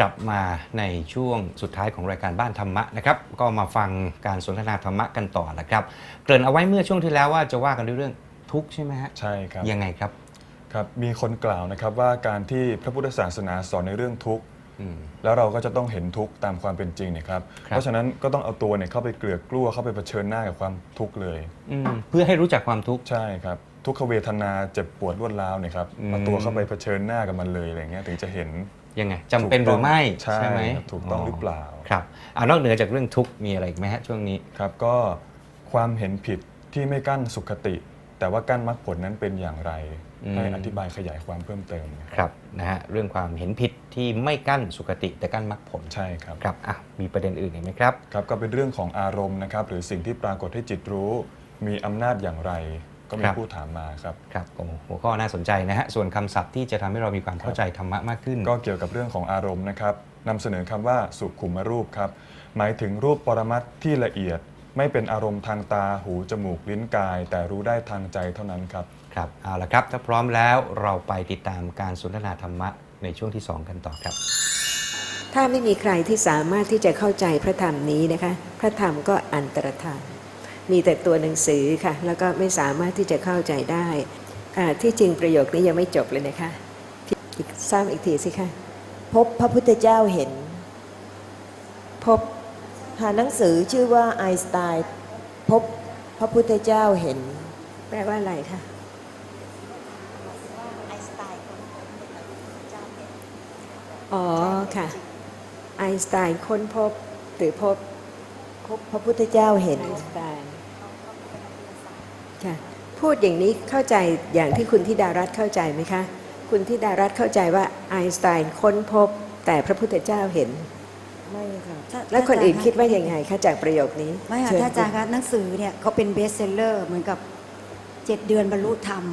กลับมาในช่วงสุดท้ายของรายการบ้านธรรมะนะครับ ก็มาฟังการสนทนาธรรมะกันต่อละครับ เกริ่นเอาไว้เมื่อช่วงที่แล้วว่าจะว่ากันด้วยเรื่องทุกข์ใช่ไหมฮะใช่ครับยังไงครับครับ มีคนกล่าวนะครับว่าการที่พระพุทธศาสนาสอนในเรื่องทุกข์อืมแล้วเราก็จะต้องเห็นทุกข์ตามความเป็นจริงนะครับครับ เพราะฉะนั้นก็ต้องเอาตัวเนี่ยเข้าไปเกลือกกลัวเข้าไปเผชิญหน้ากับความทุกข์เลยอืมเพื่อให้รู้จักความทุกข์ใช่ครับ ทุกขเวทนาเจ็บปวดรวดร้าวเนี่ยครับอืมเอาตัวเข้าไปเผชิญหน้ากับมันเลยอะไรเงี้ยถึงจะเห็น ยังไงจำเป็นหรือไม่ใช่ไหมครับถูกต้องหรือเปล่าครับอ่านอกเหนือจากเรื่องทุกข์มีอะไรอีกไหมฮะช่วงนี้ครับก็ความเห็นผิดที่ไม่กั้นสุขติ แต่ว่ากั้นมรรคผลนั้นเป็นอย่างไรอืมให้อธิบายขยายความเพิ่มเติมนะคครับรับนะฮะเรื่องความเห็นผิดที่ไม่กั้นสุขติแต่กั้นมรรคผลใช่ครับครับอะมีประเด็นอื่นอีกไหมครับครับ ก็เป็นเรื่องของอารมณ์นะครับหรือสิ่งที่ปรากฏให้จิตรู้ มีอำนาจอย่างไร ก็มีครับผู้ถามมาครับครับโอ้หัวข้อน่าสนใจนะฮะส่วนคำศัพท์ที่จะทำให้เรามีความเข้าใจธรรมะมากขึ้น ก็เกี่ยวกับเรื่องของอารมณ์นะครับนำเสนอคำว่าสุขุมรูปครับหมายถึงรูปปรมัตถ์ที่ละเอียด ไม่เป็นอารมณ์ทางตาหูจมูกลิ้นกาย แต่รู้ได้ทางใจเท่านั้นครับครับเอาละครับถ้าพร้อมแล้วเราไปติดตามการสนทนาธรรมะในช่วงที่ 2 กันต่อครับ ถ้าไม่มีใครที่สามารถที่จะเข้าใจพระธรรมนี้นะคะ พระธรรมก็อันตรธรร มมีแต่ตัวหนังสือค่ะ แล้วก็ไม่สามารถที่จะเข้าใจได้อ่าที่จริงประโยคนี้ยังไม่จบเลยนะคะพี่อีกซ้ำอีกทีสิคะพบพระพุทธเจ้าเห็น พบหาหนังสือชื่อว่าไอน์สไตน์พบพระพุทธเจ้าเห็น แปลว่าอะไรคะอ๋อค่ะ ไอน์สไตน์ค้นพบหรือพบพบพระพุทธเจ้าเห็นไอน์สไตน์ ค่ะพูดอย่างนี้เข้าใจอย่างที่คุณธิดารัตน์เข้าใจไหมคะ คุณธิดารัตน์เข้าใจว่าไอน์สไตน์ค้นพบแต่พระพุทธเจ้าเห็นไม่ค่ะถ้าแล้วคนอื่นถ้าจรย์คิดว่ายังไงคะจากประโยคนี้ไม่ค่ะเชิญถ้าอาจารย์คะหนังสือเนี่ยเขาเป็นเบสเซลเลอร์เหมือนกับเจ็ดเดือนบรรลุธรรม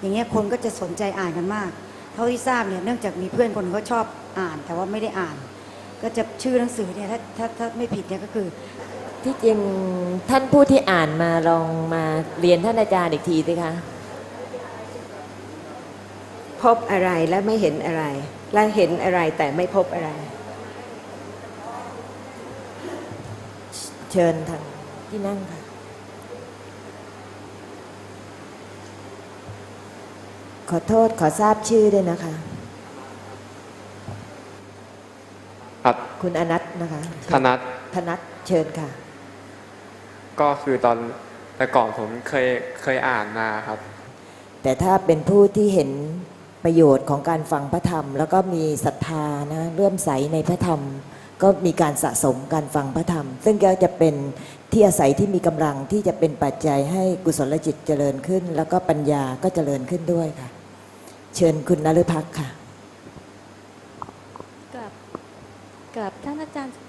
อย่างเงี้ยคนก็จะสนใจอ่านกันมาก เท่าที่ทราบเนี่ยเนื่องจากมีเพื่อนคนเขาชอบอ่านแต่ว่าไม่ได้อ่าน ก็จะชื่อหนังสือเนี่ยถ้าถ้าถ้าไม่ผิดเนี่ยก็คือ ที่จริงท่านผู้ที่อ่านมาลองมาเรียนท่านอาจารย์อีกทีสิคะพบอะไรและไม่เห็นอะไร และเห็นอะไรแต่ไม่พบอะไร เชิญทางที่นั่งค่ะขอโทษขอทราบชื่อด้วยนะคะ ครับ คุณอนัทนะคะ ธนัทธนัทเชิญค่ะ ก็คือตอนแต่ก่อนผมเคยเคยอ่านมาครับ แต่ถ้าเป็นผู้ที่เห็นประโยชน์ของการฟังพระธรรม แล้วก็มีศรัทธานะเลื่อมใสในพระธรรม ก็มีการสะสมการฟังพระธรรม ซึ่งก็จะเป็นที่อาศัยที่มีกำลังที่จะเป็นปัจจัยให้กุศลจิตเจริญขึ้น แล้วก็ปัญญาก็เจริญขึ้นด้วยค่ะ เชิญคุณนฤพักษ์ค่ะกับกับท่านอาจารย์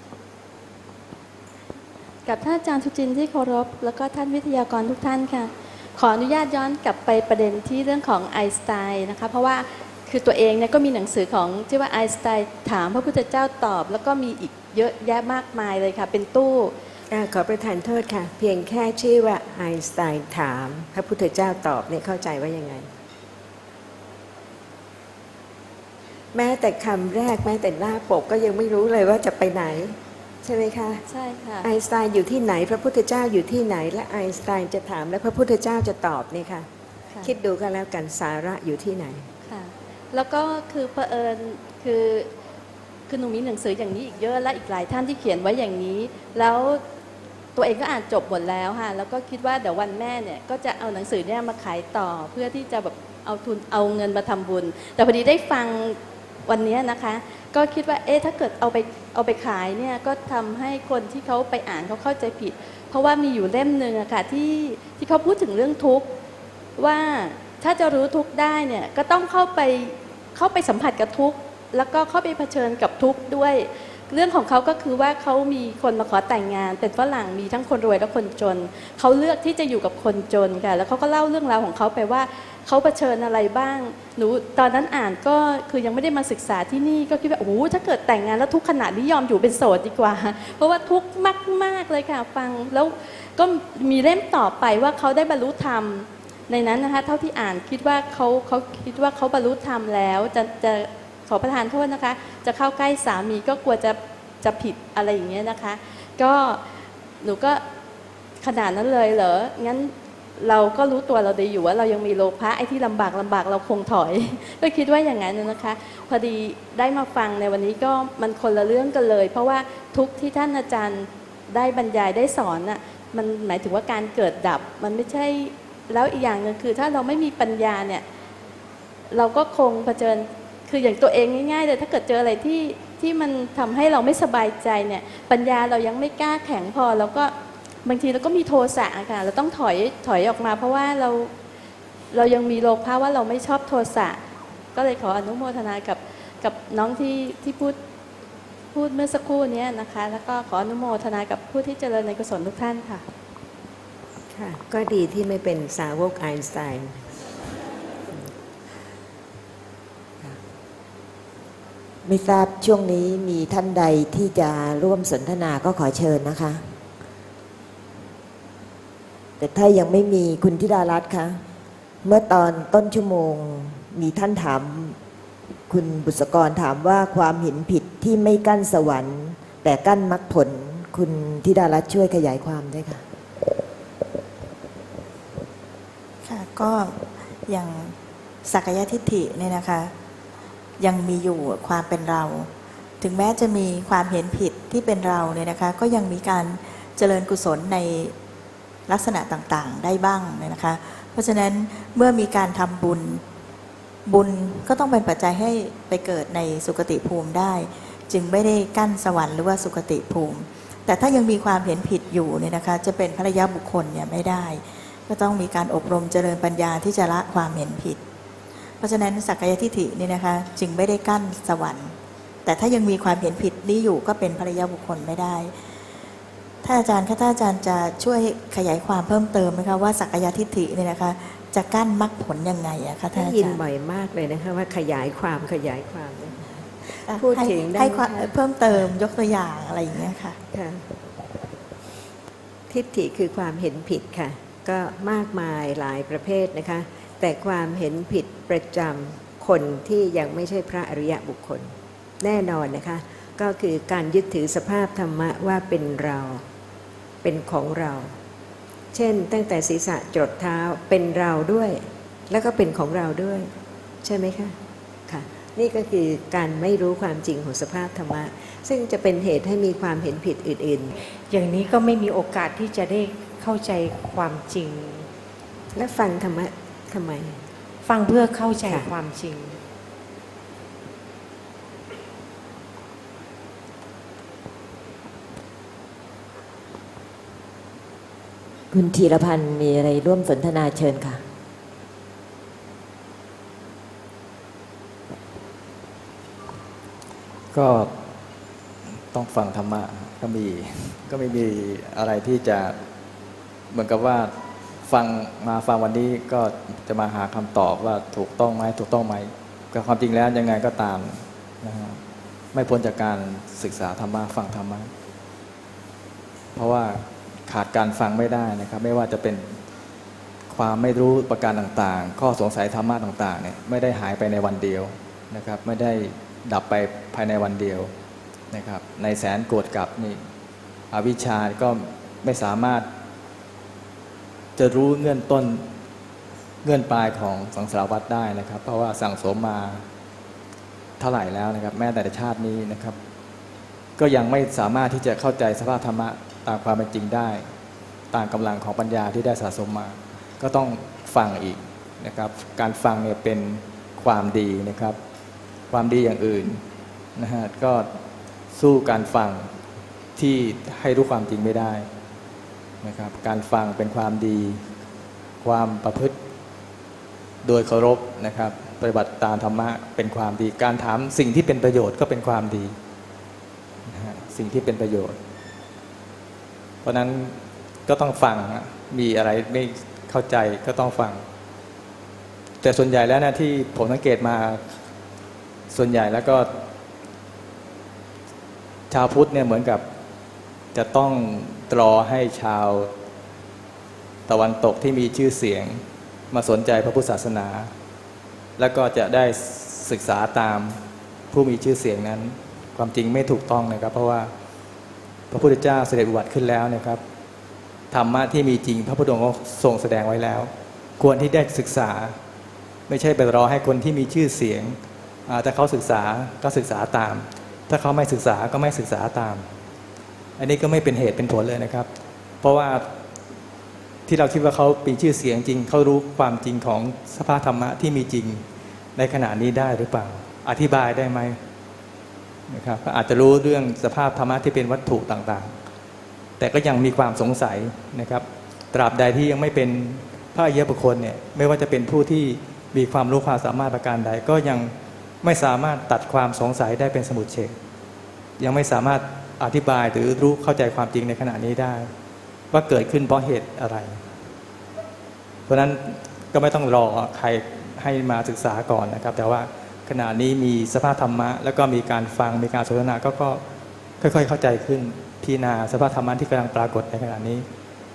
กับท่านอาจารย์สุจินที่เคารพ แล้วก็ท่านวิทยากรทุกท่านค่ะ ขออนุญาตย้อนกลับไปประเด็นที่เรื่องของไอน์สไตน์นะคะ เพราะว่าคือตัวเองเนี่ยก็มีหนังสือของที่ว่าไอน์สไตน์ถามพระพุทธเจ้าตอบ แล้วก็มีอีกเยอะแยะมากมายเลยค่ะ เป็นตู้ขอประทานโทษค่ะ เพียงแค่ชื่อว่าไอน์สไตน์ถาม พระพุทธเจ้าตอบเนี่ยเข้าใจว่ายังไง แม้แต่คำแรกแม้แต่หน้าปกก็ยังไม่รู้เลยว่าจะไปไหน ใช่ไหมคะ ใช่ค่ะ ไอน์สไตน์อยู่ที่ไหน พระพุทธเจ้าอยู่ที่ไหน และไอน์สไตน์จะถามและพระพุทธเจ้าจะตอบเนี่ยค่ะค่ะคิดดูกันแล้วกันสาระอยู่ที่ไหน ค่ะ แล้วก็คือเผอิญคือคือหนูมีหนังสืออย่างนี้อีกเยอะและอีกหลายท่านที่เขียนไว้อย่างนี้ แล้วตัวเองก็อ่านจบหมดแล้วค่ะ แล้วก็คิดว่าเดี๋ยววันแม่เนี่ยก็จะเอาหนังสือเนี่ยมาขายต่อเพื่อที่จะแบบเอาทุนเอาเงินมาทำบุญ แต่พอดีได้ฟัง วันนี้นะคะ ก็คิดว่าเอ๊ะถ้าเกิดเอาไปเอาไปขายเนี่ยก็ทำให้คนที่เขาไปอ่านเขาเข้าใจผิด เพราะว่ามีอยู่เล่มหนึ่งอะค่ะที่ที่เขาพูดถึงเรื่องทุกข์ว่าถ้าจะรู้ทุกข์ได้เนี่ยก็ต้องเข้าไปเข้าไปสัมผัสกับทุกข์แล้วก็เข้าไปเผชิญกับทุกข์ด้วย เรื่องของเขาก็คือว่าเขามีคนมาขอแต่งงาน เป็นฝรั่งมีทั้งคนรวยและคนจน เขาเลือกที่จะอยู่กับคนจนค่ะแล้วเขาก็เล่าเรื่องราวของเขาไปว่าเขาเผชิญอะไรบ้าง หนูตอนนั้นอ่านก็คือยังไม่ได้มาศึกษาที่นี่ก็คิดว่าโอ้ถ้าเกิดแต่งงานแล้วทุกข์ขนาดนี้ยอมอยู่เป็นโสดดีกว่า เพราะว่าทุกข์มากๆเลยค่ะฟังแล้วก็มีเล่มต่อไปว่าเขาได้บรรลุธรรมในนั้นนะคะเท่าที่อ่านคิดว่าเขาเขาคิดว่าเขาบรรลุธรรมแล้วจะจะ ขอประทานโทษนะคะ จะเข้าใกล้สามีก็กลัวจะจะผิดอะไรอย่างเงี้ยนะคะ ก็หนูก็ขนาดนั้นเลยเหรอ งั้นเราก็รู้ตัวเราดีอยู่ว่าเรายังมีโลภะไอ้ที่ลำบากลำบากเราคงถอย ก็คิดว่าอย่างนั้นนะคะ พอดีได้มาฟังในวันนี้ก็มันคนละเรื่องกันเลย เพราะว่าทุกที่ท่านอาจารย์ได้บรรยายได้สอนน่ะมันหมายถึงว่าการเกิดดับ มันไม่ใช่แล้วอีกอย่างหนึงคือ ถ้าเราไม่มีปัญญาเนี่ย เราก็คงเผชิญ คืออย่างตัวเองง่ายๆเลยถ้าเกิดเจออะไรที่ที่มันทำให้เราไม่สบายใจเนี่ยปัญญาเรายังไม่กล้าแข็งพอแล้วก็บางทีเราก็มีโทสะค่ะ เราต้องถอยถอยออกมา เพราะว่าเราเรายังมีโลภะว่าเราไม่ชอบโทสะก็เลยขออนุโมทนากับกับน้องที่ที่พูดพูดเมื่อสักครู่นี้นะคะ แล้วก็ขออนุโมทนากับผู้ที่เจริญในกุศลทุกท่านค่ะ ค่ะ ก็ดีที่ไม่เป็นสาวกไอน์สไตน์ ไม่ทราบช่วงนี้มีท่านใดที่จะร่วมสนทนาก็ขอเชิญนะคะ แต่ถ้ายังไม่มีคุณธิดารัตน์คะเมื่อตอนต้นชั่วโมงมีท่านถาม คุณบุษกรถามว่าความเห็นผิดที่ไม่กั้นสวรรค์ แต่กั้นมรรคผลคุณธิดารัตน์ช่วยขยายความด้วยค่ะ ค่ะก็อย่างสักยทิฏฐิเนี่ยนะคะ ยังมีอยู่ความเป็นเรา ถึงแม้จะมีความเห็นผิดที่เป็นเราเนี่ยนะคะ ก็ยังมีการเจริญกุศลในลักษณะต่างๆ ได้บ้างเนี่ยนะคะ เพราะฉะนั้นเมื่อมีการทำบุญบุญก็ต้องเป็นปัจจัยให้ไปเกิดในสุคติภูมิได้ จึงไม่ได้กั้นสวรรค์หรือว่าสุคติภูมิ แต่ถ้ายังมีความเห็นผิดอยู่เนี่ยนะคะ จะเป็นภรรยาบุคคลเนี่ยไม่ได้ ก็ต้องมีการอบรมเจริญปัญญาที่จะละความเห็นผิด เพราะฉะนั้นสักกายทิฏฐินี่นะคะจึงไม่ได้กั้นสวรรค์ แต่ถ้ายังมีความเห็นผิดนี้อยู่ก็เป็นภรรยาบุคคลไม่ได้ ถ้าอาจารย์คะถ้าอาจารย์จะช่วยขยายความเพิ่มเติมไหมคะว่าสักกายทิฏฐิเนี่ยนะคะจะกั้นมรรคผลยังไงอะคะท่านได้อายินจารย์บ่อยมากเลยนะคะว่าขยายความขยายความเนี่ยอะพูดให้ถึงได้ให้ไหมความคะเพิ่มเติมยกตัวอย่างอะไรอย่างเงี้ยค่ะค่ะทิฏฐิคือความเห็นผิดค่ะ ก็มากมายหลายประเภทนะคะ แต่ความเห็นผิดประจำคนที่ยังไม่ใช่พระอริยบุคคล แน่นอนนะคะ ก็คือการยึดถือสภาพธรรมะว่าเป็นเรา เป็นของเรา เช่น ตั้งแต่ศีรษะจดเท้าเป็นเราด้วย แล้วก็เป็นของเราด้วย ใช่ไหมคะค่ะนี่ก็คือการไม่รู้ความจริงของสภาพธรรมะ ซึ่งจะเป็นเหตุให้มีความเห็นผิดอื่นอย่างนี้ก็ไม่มีโอกาสที่จะได้เข้าใจความจริงๆและฟังธรรมะ ทำไม ฟังเพื่อเข้าใจค่ะความจริง คุณธีรพันธ์มีอะไรร่วมสนทนาเชิญค่ะ ก็ต้องฟังธรรมะก็มีก็ไม่มีอะไรที่จะเหมือนกับว่า ฟังมาฟังวันนี้ก็จะมาหาคำตอบว่าถูกต้องไหมถูกต้องไหมก็ความจริงแล้วยังไงก็ตามนะฮะไม่พ้นจากการศึกษาธรรมะฟังธรรมะเพราะว่าขาดการฟังไม่ได้นะครับ ไม่ว่าจะเป็นความไม่รู้ประการต่างๆ ข้อสงสัยธรรมะต่างๆเนี่ยไม่ได้หายไปในวันเดียวนะครับ ไม่ได้ดับไปภายในวันเดียวนะครับ ในแสนโกรธกับนี่อวิชชาก็ไม่สามารถ จะรู้เงื่อนต้นเงื่อนปลายของสังสารวัฏได้นะครับ เพราะว่าสั่งสมมาเท่าไหร่แล้วนะครับ แม้แต่ชาตินี้นะครับ ก็ยังไม่สามารถที่จะเข้าใจสภาพธรรมะตามความเป็นจริงได้ ตามกำลังของปัญญาที่ได้สะสมมา ก็ต้องฟังอีกนะครับ การฟังเนี่ยเป็นความดีนะครับ ความดีอย่างอื่นนะฮะก็สู้การฟังที่ให้รู้ความจริงไม่ได้ นะครับ การฟังเป็นความดี ความประพฤติ โดยเคารพนะครับ ปฏิบัติตามธรรมะเป็นความดี การถามสิ่งที่เป็นประโยชน์ก็เป็นความดีนะสิ่งที่เป็นประโยชน์ เพราะนั้นก็ต้องฟังมีอะไรไม่เข้าใจก็ต้องฟัง แต่ส่วนใหญ่แล้วนะที่ผมสังเกตมาส่วนใหญ่แล้วก็ ชาวพุทธเนี่ยเหมือนกับ จะต้องตรอให้ชาวตะวันตกที่มีชื่อเสียงมาสนใจพระพุทธศาสนา แล้วก็จะได้ศึกษาตามผู้มีชื่อเสียงนั้น ความจริงไม่ถูกต้องนะครับ เพราะว่าพระพุทธเจ้าเสด็จอุบัติขึ้นแล้วนะครับธรรมะที่มีจริงพระพุทธองค์ก็ทรงแสดงไว้แล้ว ควรที่ได้ศึกษา ไม่ใช่ไปรอให้คนที่มีชื่อเสียงอ่าถ้าเขาศึกษาก็ศึกษาตาม ถ้าเขาไม่ศึกษาก็ไม่ศึกษาตาม อันนี้ก็ไม่เป็นเหตุเป็นผลเลยนะครับ เพราะว่าที่เราคิดว่าเขาเป็นชื่อเสียงจริง เขารู้ความจริงของสภาพธรรมะที่มีจริงในขณะนี้ได้หรือเปล่า อธิบายได้ไหมนะครับก็อาจจะรู้เรื่องสภาพธรรมะที่เป็นวัตถุต่างๆ แต่ก็ยังมีความสงสัยนะครับ ตราบใดที่ยังไม่เป็นพระอริยบุคคลเนี่ยไม่ว่าจะเป็นผู้ที่มีความรู้ความสามารถประการใด ก็ยังไม่สามารถตัดความสงสัยได้เป็นสมุดเฉดยังไม่สามารถ อธิบายหรือรู้เข้าใจความจริงในขณะนี้ได้ ว่าเกิดขึ้นเพราะเหตุอะไร เพราะนั้นก็ไม่ต้องรอใครให้มาศึกษาก่อนนะครับ แต่ว่าขณะนี้มีสภาพธรรมะ แล้วก็มีการฟังมีการสนทนาก็ก็ค่อย ๆ เข้าใจขึ้นพิจารณาสภาพธรรมะที่กำลังปรากฏในขณะนี้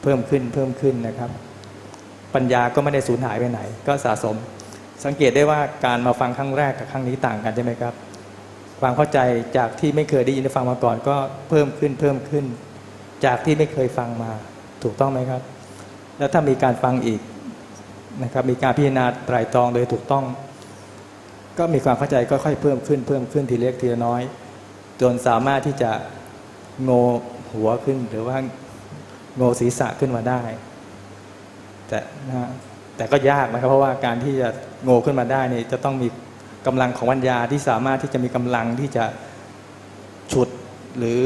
เพิ่มขึ้นเพิ่มขึ้นนะครับ ปัญญาก็ไม่ได้สูญหายไปไหน ก็สะสม สังเกตได้ว่าการมาฟังครั้งแรกกับครั้งนี้ต่างกันใช่ไหมครับ ความเข้าใจจากที่ไม่เคยได้ยินได้ฟังมาก่อนก็เพิ่มขึ้นเพิ่มขึ้น จากที่ไม่เคยฟังมาถูกต้องไหมครับ แล้วถ้ามีการฟังอีกนะครับมีการพิจารณาไตรตรองโดยถูกต้อง ก็มีความเข้าใจก็ค่อยเพิ่มขึ้นเพิ่มขึ้นทีเล็กทีละน้อย จนสามารถที่จะโงหัวขึ้นหรือว่าโงศีรษะขึ้นมาได้ แต่นะฮะแต่ก็ยากนะครับเพราะว่าการที่จะโงขึ้นมาได้นี่จะต้องมี กำลังของปัญญาที่สามารถที่จะมีกำลังที่จะฉุดหรือ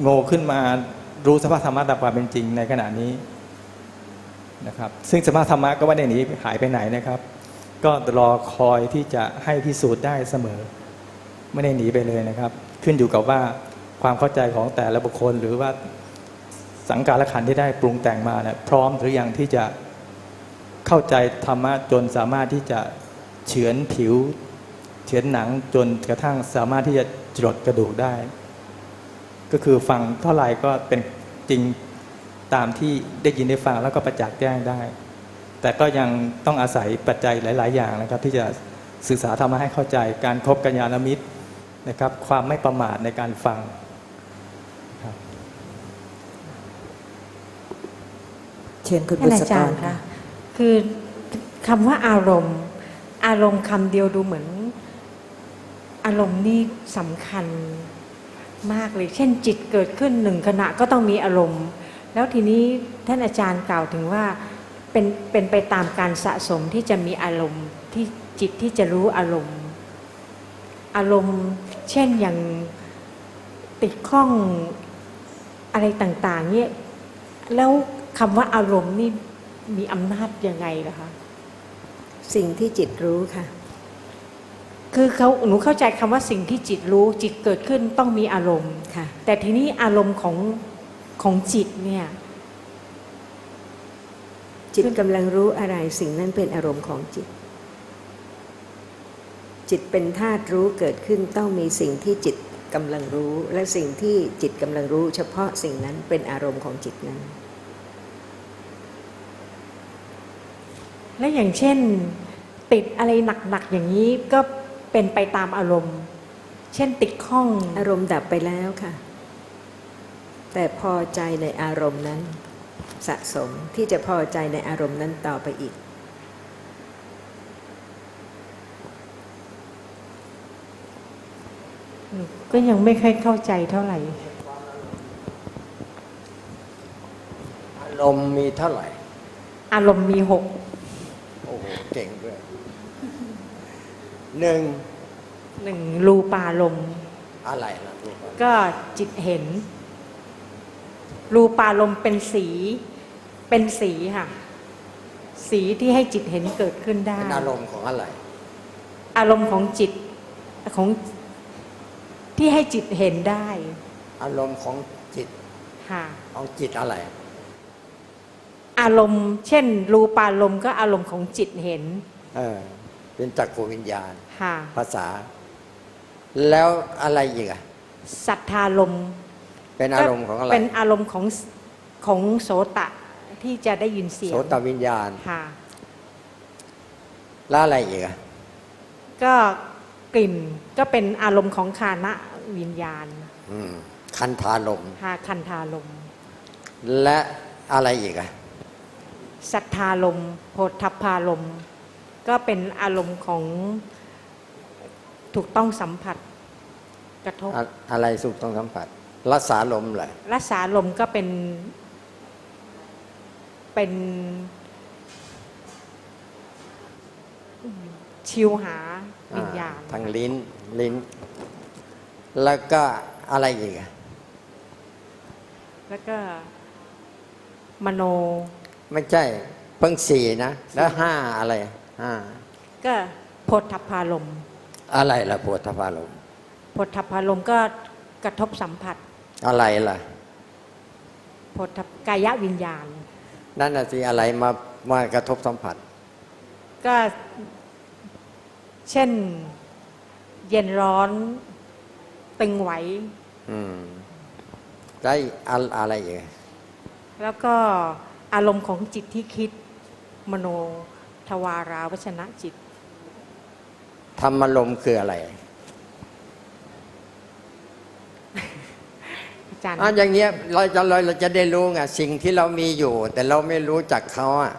โง่ขึ้นมารู้สภาพธรรมะตามความเป็นจริงในขณะนี้นะครับ ซึ่งสภาพธรรมะก็ไม่ได้หนีหายไปไหนนะครับ ก็รอคอยที่จะให้พิสูจน์ได้เสมอ ไม่ได้หนีไปเลยนะครับ ขึ้นอยู่กับว่าความเข้าใจของแต่ละบุคคล หรือว่าสังการละขันที่ได้ปรุงแต่งมาเนี่ยพร้อมหรือยังที่จะเข้าใจธรรมะจนสามารถที่จะ เฉือนผิว เฉือนหนังจนกระทั่งสามารถที่จะจรดกระดูกได้ ก็คือฟังเท่าไหร่ก็เป็นจริงตามที่ได้ยินได้ฟังแล้วก็ประจักษ์แจ้งได้ แต่ก็ยังต้องอาศัยปัจจัยหลาย ๆ อย่างนะครับ ที่จะศึกษาธรรมะให้เข้าใจการครบกัญญาณมิตรนะครับ ความไม่ประมาทในการฟังครับเชิญคุณท่าบุนษอากจารรย์คะคือคำว่าอารมณ์ อารมณ์คำเดียวดูเหมือน อารมณ์นี่สำคัญมากเลย เช่นจิตเกิดขึ้นหนึ่งขณะก็ต้องมีอารมณ์ แล้วทีนี้ท่านอาจารย์กล่าวถึงว่าเป็นเป็นไปตามการสะสมที่จะมีอารมณ์ที่จิตที่จะรู้อารมณ์ อารมณ์เช่นอย่างติดข้องอะไรต่าง ๆ เนี่ยแล้วคำว่าอารมณ์นี่มีอำนาจยังไงล่ะคะ สิ่งที่จิตรู้ค่ะ คือเขาหนูเข้าใจคำว่าสิ่งที่จิตรู้ จิตเกิดขึ้นต้องมีอารมณ์ค่ะ แต่ทีนี้อารมณ์ของของจิตเนี่ย จิตกำลังรู้อะไรสิ่งนั้นเป็นอารมณ์ของจิต จิตเป็นธาตุรู้เกิดขึ้นต้องมีสิ่งที่จิตกำลังรู้ และสิ่งที่จิตกำลังรู้ เฉพาะสิ่งนั้นเป็นอารมณ์ของจิตนั้น และอย่างเช่น ติดอะไรหนักๆอย่างนี้ก็เป็นไปตามอารมณ์ เช่นติดข้องอารมณ์ดับไปแล้วค่ะ แต่พอใจในอารมณ์นั้น สะสมที่จะพอใจในอารมณ์นั้นต่อไปอีก ก็ยังไม่ค่อยเข้าใจเท่าไหร่อารมณ์มีเท่าไหร่ อารมณ์มีหกโอ้โห เก่งด้วยหนึ่งหนึ่งรูปารมณ์อะไรล่ะลูกก็จิตเห็น รูปารมณ์เป็นสี เป็นสีค่ะ สีที่ให้จิตเห็นเกิดขึ้นได้ เป็นอารมณ์ของอะไร อารมณ์ของจิตของที่ให้จิตเห็นได้ อารมณ์ของจิตค่ะ ของจิตอะไร อารมณ์ เช่น รูปารมณ์ก็อารมณ์ของจิตเห็น เออ เป็นจักรวิญญาณ ค่ะ ภาษา แล้วอะไรอีกอะสัทธารมณ์เป็นอารมณ์ของอะไร เป็นอารมณ์ของของโสตะที่จะได้ยินเสียง โสตวิญญาณ ค่ะ แล้วอะไรอีกอะก็กลิ่นก็เป็นอารมณ์ของคานะวิญญาณ อืมคันธาลมหาคันธารมและอะไรอีกอะ ศรัทธารมโพธพารมก็เป็นอารมณ์ของถูกต้องสัมผัสกระทบอะอะไรสุขต้องสัมผัสรักษาลมเหรอรัศาลมก็เป็น เป็นอืมชิวหาวิญญาณอ่ทางลิ้นลิ้น แล้วก็อะไรอีกอะแล้วก็มโน ไม่ใช่ เพิ่งสี่นะ แล้วห้าอะไรห้าก็โพธพารมอะไรล่ะปวดทพาลมโพธพารมก็กระทบสัมผัสอะไรล่ะโพธพกายวิญญาณ นั่นน่ะสิอะไรมามากระทบสัมผัส ก็เช่นเย็นร้อนตึงไหว อืมได้อะอะไรอีกแล้วก็ อารมณ์ของจิตที่คิดมโนทวาราวชนะจิต ธรรมลมณ์คืออะไร อาจารย์อะอย่างเงี้ยเราจะเราเราจะได้รู้ไงสิ่งที่เรามีอยู่ แต่เราไม่รู้จักเขาอะ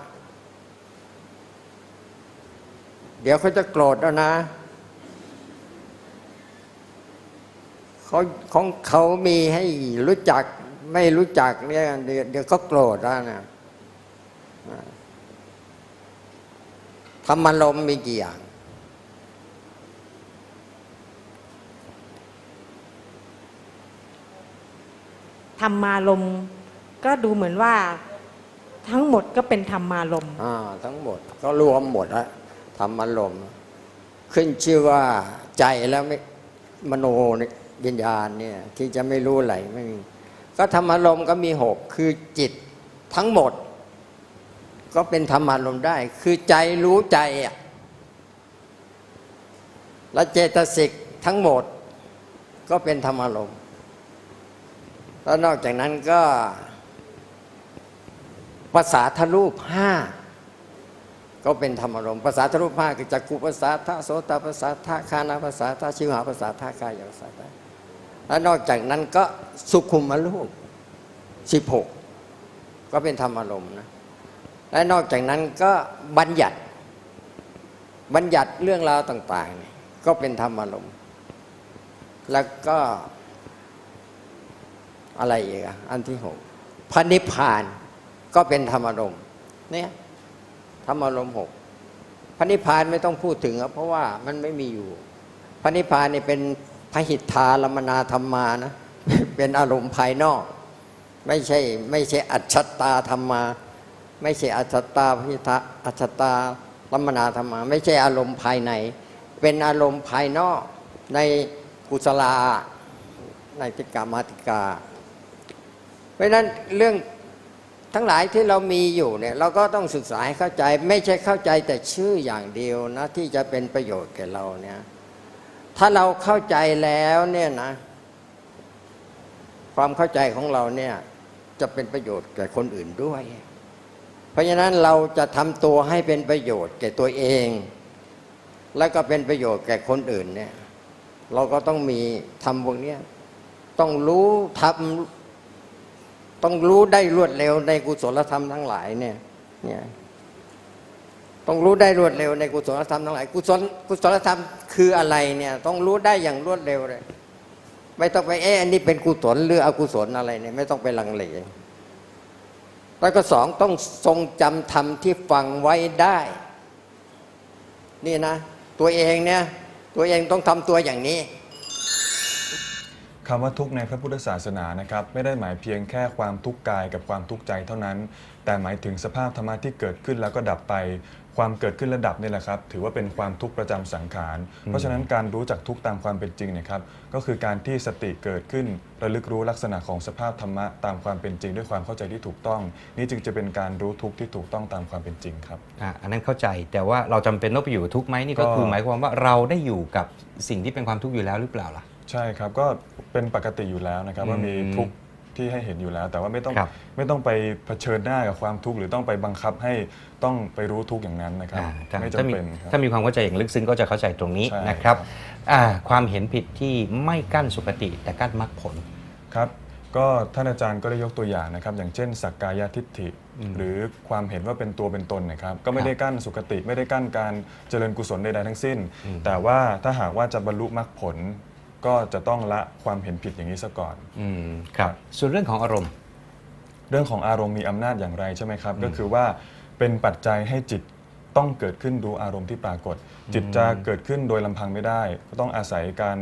เดี๋ยวเขาจะโกรธแล้วนะเขาของเขามีให้รู้จักไม่รู้จักเนี่ยเดี๋ยวเดี๋ยวเขาโกรธแล้วนะอะ ธรรมลมณ์มีกี่อย่าง ธรรมารมณ์ก็ดูเหมือนว่าทั้งหมดก็เป็นธรรมารมณ์อ่าทั้งหมดก็รวมหมดแล้วธรรมอารมณ์ขึ้นชื่อว่าใจแล้วไม่มโนวิญญาณเนี่ยที่จะไม่รู้อะไรไม่มีก็ธรรมอารมณ์ก็มีหกคือจิตทั้งหมด ก็เป็นธรรมอารมณ์ได้ คือใจรู้ใจอะและเจตสิกทั้งหมด ก็เป็นธรรมอารมณ์แล้วนอกจากนั้นก็ภาษาทรูปห้าก็เป็นธรรมารมณ์ภาษาทรูปห้าคือจักกุภาษาทะโสตภาษาทะคานาภาษาทะชิวหาภาษาทะกายภาษาทะแล้วนอกจากนั้นก็สุขุมรูปสิบหกก็เป็นธรรมารมณ์นะ และนอกจากนั้นก็บัญญัติ บัญญัติเรื่องราวต่าง ๆ ก็เป็นธรรมอารมณ์ แล้วก็อะไรอีกอันที่หกพระนิพพานก็เป็นธรรมอารมณ์เนี่ยธรรมอารมณ์หกพระนิพพานไม่ต้องพูดถึงเพราะว่ามันไม่มีอยู่ พระนิพพานนี่เป็นพหิทธารมนาธรรมานะเป็นอารมณ์ภายนอก ไม่ใช่ไม่ใช่อัจฉตาธรรมา ไม่ใช่อัจฉตาพิทาอัจฉตารมนาธรรมา ไม่ใช่อารมณ์ภายใน เป็นอารมณ์ภายนอกในกุศลาในติกามาติกา เพราะฉะนั้นเรื่องทั้งหลายที่เรามีอยู่เนี่ยเราก็ต้องศึกษาให้เข้าใจ ไม่ใช่เข้าใจแต่ชื่ออย่างเดียวนะ ที่จะเป็นประโยชน์แก่เราเนี่ยถ้าเราเข้าใจแล้วเนี่ยนะ ความเข้าใจของเราเนี่ยจะเป็นประโยชน์แก่คนอื่นด้วย เพราะฉะนั้นเราจะทำตัวให้เป็นประโยชน์แก่ตัวเอง แล้วก็เป็นประโยชน์แก่คนอื่นเนี่ยเราก็ต้องมีทำพวกนี้ต้องรู้ทำต้องรู้ได้รวดเร็วในกุศลธรรมทั้งหลายเนี่ยเนี่ยต้องรู้ได้รวดเร็วในกุศลธรรมทั้งหลายกุศลกุศลธรรมคืออะไรเนี่ยต้องรู้ได้อย่างรวดเร็วเลย ไม่ต้องไปเอ๊ะอันนี้เป็นกุศลหรืออกุศลอะไรเนี่ยไม่ต้องไปลังเล แล้วก็สองต้องทรงจำธรรมที่ฟังไว้ได้ นี่นะ ตัวเองเนี่ย ตัวเองต้องทำตัวอย่างนี้ คำว่าทุกข์ในพระพุทธศาสนานะครับไม่ได้หมายเพียงแค่ความทุกข์กายกับความทุกข์ใจเท่านั้น แต่หมายถึงสภาพธรรมะที่เกิดขึ้นแล้วก็ดับไป ความเกิดขึ้นและดับนี่แหละครับ ถือว่าเป็นความทุกข์ประจำสังขาร เพราะฉะนั้นการรู้จักทุกข์ตามความเป็นจริงเนะครับก็คือการที่สติเกิดขึ้นระลึกรู้ลักษณะของสภาพธรรมะตามความเป็นจริง ด้วยความเข้าใจที่ถูกต้อง นี่จึงจะเป็นการรู้ทุกข์ที่ถูกต้องตามความเป็นจริงครับอะอันนั้นเข้าใจแต่ว่าเราจำเป็นต้องไปอยู่กับทุกข์ไหมนี่ก็ก็คือหมายความว่าเราได้อยู่กับสิ่งที่เป็นความทุกข์อยู่แล้วหรือเปล่าล่ะใช่ครับก็ เป็นปกติอยู่แล้วนะครับว่ามีอืมทุกข์ที่ให้เห็นอยู่แล้ว แต่ว่าไม่ต้องครับไม่ต้องไปเผชิญหน้ากับความทุกข์หรือต้องไปบังคับให้ต้องไปรู้ทุกข์อย่างนั้นนะครับอ่าถ้าไม่ถ้าจำมีเป็นครับถ้ามีความเข้าใจอย่างลึกซึ้งก็จะเข้าใจตรงนี้ใช่นะครับครับอ่าความเห็นผิดที่ไม่กั้นสุคติ แต่กั้นมรรคผลครับก็ท่านอาจารย์ก็ได้ยกตัวอย่างนะครับ อย่างเช่น สักกายทิฏฐิอืมหรือความเห็นว่าเป็นตัวเป็นตนนะครับ ก็ไม่ครับได้กั้นสุคติ ไม่ได้กั้นการเจริญกุศลใดๆทั้งสิ้นอืมแต่ว่าถ้าหากว่าจะบรรลุมรรคผล ก็จะต้องละความเห็นผิดอย่างนี้ซะก่อน อืมครับ ส่วนเรื่องของอารมณ์ เรื่องของอารมณ์มีอำนาจอย่างไรใช่ไหมครับอืมก็คือว่าเป็นปัจจัยให้จิตต้องเกิดขึ้นดูอารมณ์ที่ปรากฏ จิตจะเกิดขึ้นโดยลำพังไม่ได้ ก็ต้องอาศัยการ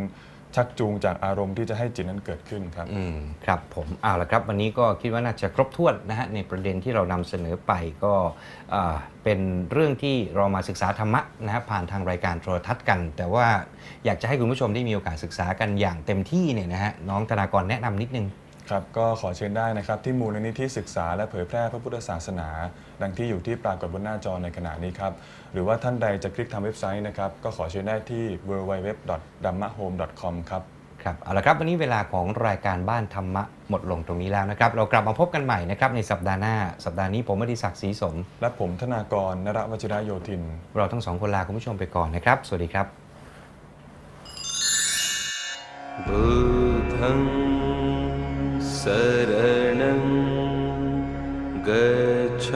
ชักจูงจากอารมณ์ที่จะให้จิตนั้นเกิดขึ้นครับ อืมครับผมเอาละครับ วันนี้ก็คิดว่าน่าจะครบถ้วนนะฮะในประเด็นที่เรานำเสนอไปก็อ่าเป็นเรื่องที่เรามาศึกษาธรรมะนะฮะผ่านทางรายการโทรทัศน์กัน แต่ว่าอยากจะให้คุณผู้ชมได้มีโอกาสศึกษากันอย่างเต็มที่เนี่ยนะฮะน้องธนากรแนะนำนิดนึง ครับก็ขอเชิญได้นะครับที่มูลนิธิศึกษาและเผยแพร่พระพุทธศาสนา ดังที่อยู่ที่ปรากฏบนหน้าจอในขณะนี้ครับ หรือว่าท่านใดจะคลิกทำเว็บไซต์นะครับ ก็ขอเชิญได้ที่ w w w d h a m m a h o m e c o m ครับครับเอาละครับวันนี้เวลาของรายการบ้านธรรมะหมดลงตรงนี้แล้วนะครับ เรากลับมาพบกันใหม่นะครับในสัปดาห์หน้า สัปดาห์นี้ผมอดิศักดิ์ศรีสม และผมธนากรนรวัชิระโยธิน เราทั้งสองคนลาคุณผู้ชมไปก่อนนะครับ สวัสดีครับ बुधं शरणं गच्छ